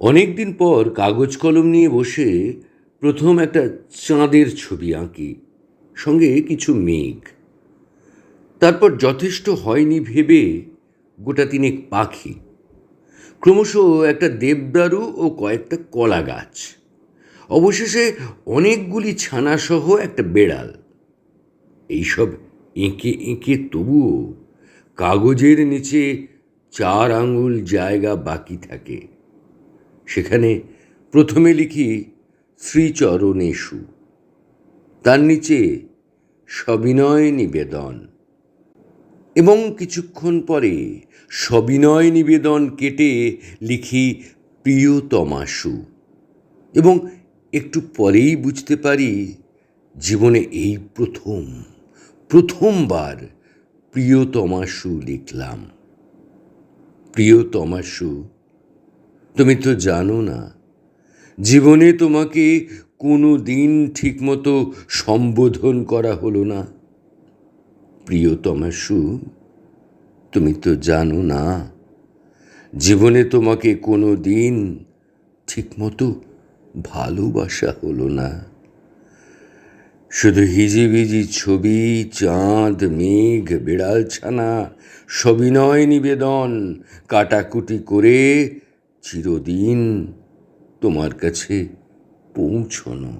অনেক দিন পর কাগজ কলম নিয়ে বসে প্রথম একটা চাঁদের ছবি আঁকি, সঙ্গে কিছু মেঘ। তারপর যথেষ্ট হয়নি ভেবে গোটা তিনেক পাখি। ক্রমশ একটা দেবদারু ও কয়েকটা কলা গাছ। অবশেষে অনেকগুলি ছানাসহ একটা বেড়াল। এইসব এঁকে এঁকে তবুও কাগজের নিচে চার আঙুল জায়গা বাকি থাকে। সেখানে প্রথমে লিখি শ্রীচরণেশু। তার নিচে সবিনয় নিবেদন। এবং কিছুক্ষণ পরে সবিনয় নিবেদন কেটে লিখি প্রিয়তমাশু এবং একটু পরেই বুঝতে পারি জীবনে এই প্রথম, প্রথমবার প্রিয়তমাশু লিখলাম। প্রিয়তমাশু তুমি তো জানো না। জীবনে তোমাকে কোনো দিন ঠিকমতো সম্বোধন করা হলো না। প্রিয়তমাশু তুমি তো জানো না। জীবনে তোমাকে কোনো দিন ঠিকমতো ভালোবাসা হলো না। শুধু হিজিবিজি ছবি, চাঁদ, মেঘ, বিড়ালছানা, সবিনয় নিবেদন, কাটাকুটি করে চিরদিন তোমার কাছে পৌঁছনো।